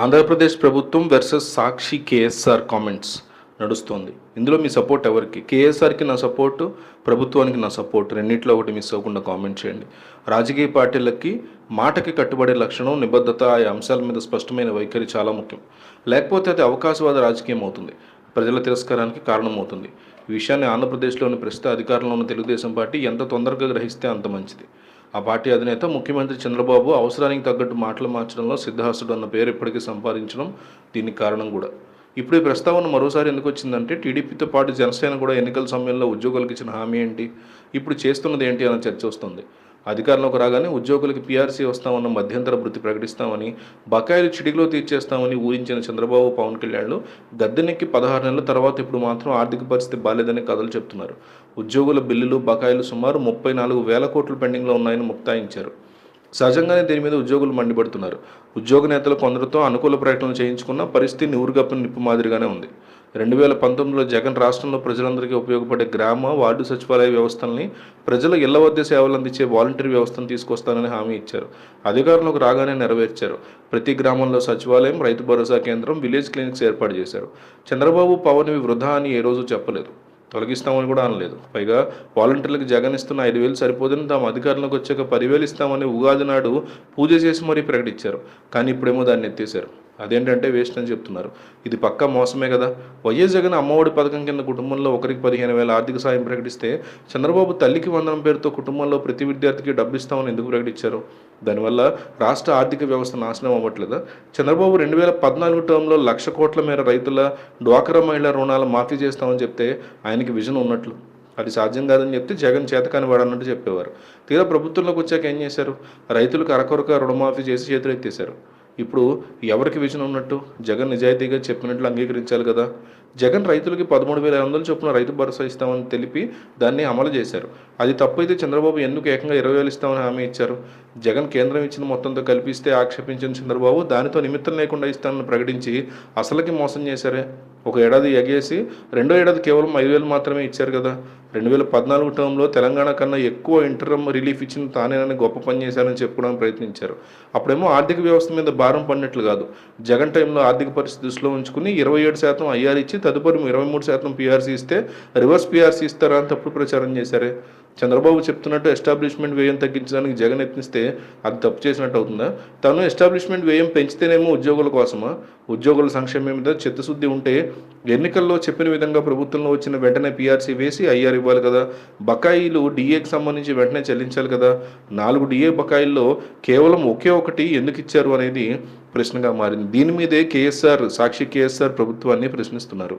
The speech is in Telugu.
ఆంధ్రప్రదేశ్ ప్రభుత్వం వర్సెస్ సాక్షి కేఎస్ఆర్ కామెంట్స్ నడుస్తోంది. ఇందులో మీ సపోర్ట్ ఎవరికి? కేఎస్ఆర్కి నా సపోర్టు ప్రభుత్వానికి నా సపోర్ట్ రెండింటిలో ఒకటి మిస్ అవ్వకుండా కామెంట్ చేయండి. రాజకీయ పార్టీలకి మాటకి కట్టుబడే లక్షణం నిబద్ధత ఈ అంశాల మీద స్పష్టమైన వైఖరి చాలా ముఖ్యం. లేకపోతే అది అవకాశవాద రాజకీయం అవుతుంది. ప్రజల తిరస్కారానికి కారణమవుతుంది. ఈ విషయాన్ని ఆంధ్రప్రదేశ్లోని ప్రస్తుత అధికారంలో ఉన్న తెలుగుదేశం పార్టీ ఎంత తొందరగా గ్రహిస్తే అంత మంచిది. ఆ పార్టీ అధినేత ముఖ్యమంత్రి చంద్రబాబు అవసరానికి తగ్గట్టు మాటలు మార్చడంలో సిద్ధహస్తుడు అన్న పేరు ఇప్పటికీ సంపాదించడం దీనికి కారణం కూడా. ఇప్పుడు ఈ ప్రస్తావన మరోసారి ఎందుకు వచ్చిందంటే టీడీపీతో పాటు జనసేన కూడా ఎన్నికల సమయంలో ఉద్యోగులకు ఇచ్చిన హామీ ఏంటి? ఇప్పుడు చేస్తున్నది ఏంటి అన్న చర్చ వస్తుంది. అధికారంలోకి రాగానే ఉద్యోగులకు పీఆర్సీ వస్తామన్న మధ్యంతర వృత్తి ప్రకటిస్తామని బకాయిలు చిటికలో తీర్చేస్తామని ఊహించిన చంద్రబాబు పవన్ కళ్యాణ్లు గద్దెనెక్కి పదహారు నెలల తర్వాత ఇప్పుడు మాత్రం ఆర్థిక పరిస్థితి బాలేదని కథలు చెప్తున్నారు. ఉద్యోగుల బిల్లులు బకాయిలు సుమారు ముప్పై నాలుగు వేల కోట్లు పెండింగ్లో ఉన్నాయని ముక్తాయించారు. సహజంగానే దీని మీద ఉద్యోగులు మండిపడుతున్నారు. ఉద్యోగ నేతలు కొందరితో అనుకూల ప్రకటనలు చేయించుకున్న పరిస్థితి నివురుగప్పని నిప్పు మాదిరిగానే ఉంది. రెండు వేల పంతొమ్మిదిలో జగన్ రాష్ట్రంలో ప్రజలందరికీ ఉపయోగపడే గ్రామ వార్డు సచివాలయ వ్యవస్థల్ని ప్రజల ఇళ్ళ వద్ద సేవలు అందించే వాలంటీర్ వ్యవస్థను తీసుకొస్తానని హామీ ఇచ్చారు. అధికారంలోకి రాగానే నెరవేర్చారు. ప్రతి గ్రామంలో సచివాలయం రైతు భరోసా కేంద్రం విలేజ్ క్లినిక్స్ ఏర్పాటు చేశారు. చంద్రబాబు పవన్ ఇవి వృధా అని ఏ రోజు చెప్పలేదు. తొలగిస్తామని కూడా అనలేదు. పైగా వాలంటీర్లకు జగన్ ఇస్తున్న ఐదు వేలు సరిపోదని తాము అధికారంలోకి వచ్చాక పదివేలు ఇస్తామని ఉగాది నాడు పూజ చేసి మరీ ప్రకటించారు. కానీ ఇప్పుడేమో దాన్ని ఎత్తేశారు. అదేంటంటే వేస్ట్ అని చెప్తున్నారు. ఇది పక్కా మోసమే కదా? వైఎస్ జగన్ అమ్మఒడి పథకం కింద కుటుంబంలో ఒకరికి పదిహేను వేల ఆర్థిక సాయం ప్రకటిస్తే చంద్రబాబు తల్లికి వందనం పేరుతో కుటుంబంలో ప్రతి విద్యార్థికి డబ్బు ఇస్తామని ఎందుకు ప్రకటించారు? దానివల్ల రాష్ట్ర ఆర్థిక వ్యవస్థ నాశనం అవ్వట్లేదా? చంద్రబాబు రెండు వేల పద్నాలుగు టర్మ్లో లక్ష కోట్ల మేర రైతుల డ్వాక్రా మహిళ రుణాలు మాఫీ చేస్తామని చెప్తే ఆయనకి విజన్ ఉన్నట్లు. అది సాధ్యం కాదని చెప్తే జగన్ చేతకాని వాడన్నట్టు చెప్పేవారు. తీరా ప్రభుత్వంలోకి వచ్చాక ఏం చేశారు? రైతులకు అరకొరక రుణమాఫీ చేసి చేతులెత్తేశారు. ఇప్పుడు ఎవరికి విజన్ ఉన్నట్టు? జగన్ నిజాయితీగా చెప్పినట్లు అంగీకరించాలి కదా. జగన్ రైతులకి పదమూడు వేల ఐదు వందలు చొప్పున రైతు భరోసా ఇస్తామని తెలిపి దాన్ని అమలు చేశారు. అది తప్పు అయితే చంద్రబాబు ఎందుకు ఏకంగా ఇరవై వేలు ఇస్తామని హామీ ఇచ్చారు? జగన్ కేంద్రం ఇచ్చిన మొత్తంతో కల్పిస్తే ఆక్షేపించిన చంద్రబాబు దానితో నిమిత్తం లేకుండా ఇస్తానని ప్రకటించి అసలుకి మోసం చేశారే. ఒక ఏడాది ఎగేసి రెండో ఏడాది కేవలం ఐదు వేలు మాత్రమే ఇచ్చారు కదా. రెండు వేల పద్నాలుగు టర్మ్లో తెలంగాణ కన్నా ఎక్కువ ఇంటర్మ్ రిలీఫ్ ఇచ్చిన తానేనని గొప్ప పని చేశారని చెప్పుకోవడానికి ప్రయత్నించారు. అప్పుడేమో ఆర్థిక వ్యవస్థ మీద భారం పడినట్లు కాదు. జగన్ టైంలో ఆర్థిక పరిస్థితి దృష్టిలో ఉంచుకుని ఇరవై ఏడు శాతం ఐఆర్ ఇచ్చి తదుపరి ఇరవై మూడు శాతం పీఆర్సీ ఇస్తే రివర్స్ పీఆర్సీ ఇస్తారా అని తప్పుడు ప్రచారం చేశారే? చంద్రబాబు చెప్తున్నట్టు ఎస్టాబ్లిష్మెంట్ వ్యయం తగ్గించడానికి జగన్ యత్నిస్తే అది తప్పు చేసినట్టు అవుతుందా? తను ఎస్టాబ్లిష్మెంట్ వ్యయం పెంచితేనేమో ఉద్యోగుల కోసమా? ఉద్యోగుల సంక్షేమం మీద చిత్తశుద్ధి ఉంటే ఎన్నికల్లో చెప్పిన విధంగా ప్రభుత్వంలో వచ్చిన వెంటనే పీఆర్సీ వేసి ఐఆర్ ఇవ్వాలి కదా. బకాయిలు డిఏకి సంబంధించి వెంటనే చెల్లించాలి కదా. నాలుగు డిఏ బకాయిల్లో కేవలం ఒకే ఒకటి ఎందుకు ఇచ్చారు అనేది ప్రశ్నగా మారింది. దీని మీదే కేఎస్ఆర్ సాక్షి కేఎస్ఆర్ ప్రభుత్వాన్ని ప్రశ్నిస్తున్నారు.